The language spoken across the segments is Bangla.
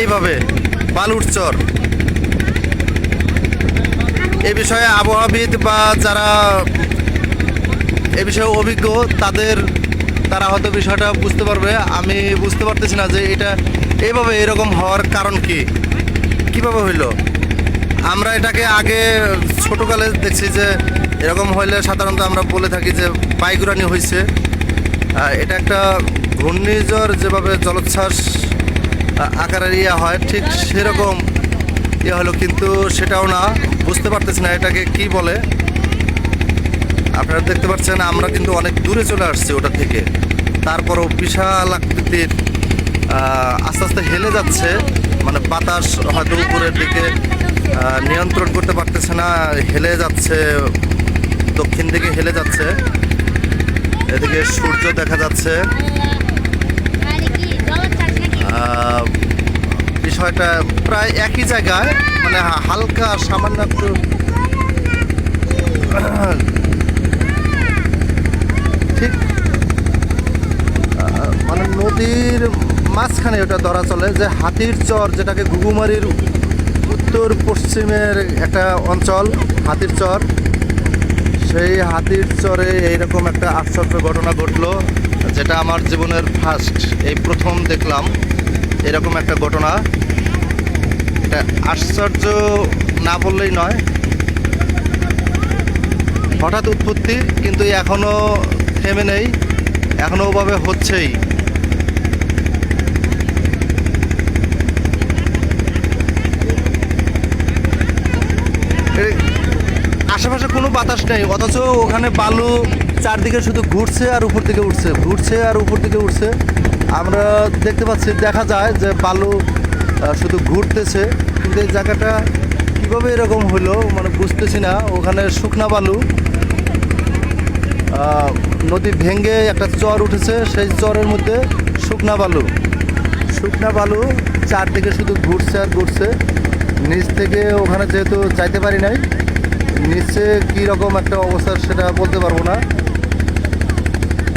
এইভাবে বালুর চর। এ বিষয়ে আবহাওয়াবিদ বা যারা এ বিষয়ে অভিজ্ঞ, তাদের, তারা হয়তো বিষয়টা বুঝতে পারবে। আমি বুঝতে পারতেছি না যে এটা এইভাবে এরকম হওয়ার কারণ কি। কীভাবে হইল? আমরা এটাকে আগে ছোটোকালে দেখছি যে এরকম হইলে সাধারণত আমরা বলে থাকি যে বাইগুরানি হয়েছে এটা একটা ঘূর্ণিঝড় যেভাবে জলোচ্ছ্বাস আকারের ইয়ে হয়, ঠিক সেরকম ইয়ে হলো, কিন্তু সেটাও না, বুঝতে পারতেছি না এটাকে কি বলে। আপনারা দেখতে পাচ্ছেন, আমরা কিন্তু অনেক দূরে চলে আসছি ওটা থেকে। তারপরও বিশাল আকৃতির আস্তে আস্তে হেলে যাচ্ছে। মানে বাতাস হয়তো উপরের দিকে নিয়ন্ত্রণ করতে পারতেছে না, হেলে যাচ্ছে, দক্ষিণ দিকে হেলে যাচ্ছে। এদিকে সূর্য দেখা যাচ্ছে। বিষয়টা প্রায় একই জায়গায় মানে হালকা সামান্য একটু ঠিক মানে নদীর মাঝখানে ওটা ধরা চলে, যে হাতির চর যেটাকে ঘুঘুমারির উত্তর পশ্চিমের একটা অঞ্চল, হাতির চর, সেই হাতির চরে এইরকম একটা আশ্চর্য ঘটনা ঘটলো, যেটা আমার জীবনের ফার্স্ট এই প্রথম দেখলাম। এরকম একটা ঘটনা। এটা আশ্চর্য না বললেই নয়। হঠাৎ উৎপত্তি, কিন্তু এখনও থেমে নেই। এখনও ওভাবে হচ্ছেই। আশেপাশে কোনো বাতাস নেই, অথচ ওখানে বালু চারদিকে শুধু ঘুরছে আর উপর দিকে উঠছে, ঘুরছে আর উপর দিকে উঠছে। আমরা দেখতে পাচ্ছি, দেখা যায় যে বালু শুধু ঘুরতেছে, কিন্তু এই জায়গাটা কীভাবে এরকম হলো মানে বুঝতেছি না। ওখানে শুকনা বালু নদী ভেঙে একটা চর উঠেছে, সেই চরের মধ্যে শুকনা বালু। শুকনা বালু চারদিকে শুধু ঘুরছে আর ঘুরছে। নিচ থেকে ওখানে যেহেতু যাইতে পারি নাই, নিচে কী রকম একটা অবস্থা সেটা বলতে পারব না।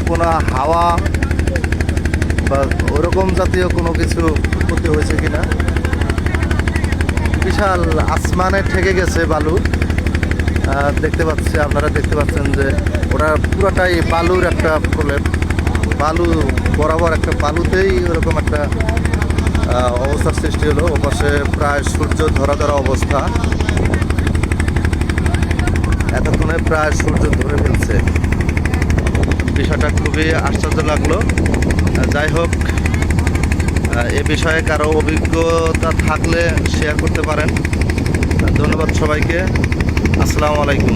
কোনো হাওয়া বা ওরকম জাতীয় কোনো কিছু উৎপত্তি হয়েছে কিনা? বিশাল আসমানে ঠেকে গেছে বালু। দেখতে পাচ্ছি, আপনারা দেখতে পাচ্ছেন যে ওটা পুরোটাই বালুর একটা প্রলেপ। বালু বরাবর একটা বালুতেই ওরকম একটা অবস্থার সৃষ্টি হলো। ওপাশে প্রায় সূর্য ধরা ধরা অবস্থা। এতক্ষণে প্রায় সূর্য ধরে ফেলছে। বিষয়টা খুবই আশ্চর্য লাগল। যাই হোক এ বিষয়ে কারও অভিজ্ঞতা থাকলে শেয়ার করতে পারেন। ধন্যবাদ সবাইকে। আসসালামু আলাইকুম।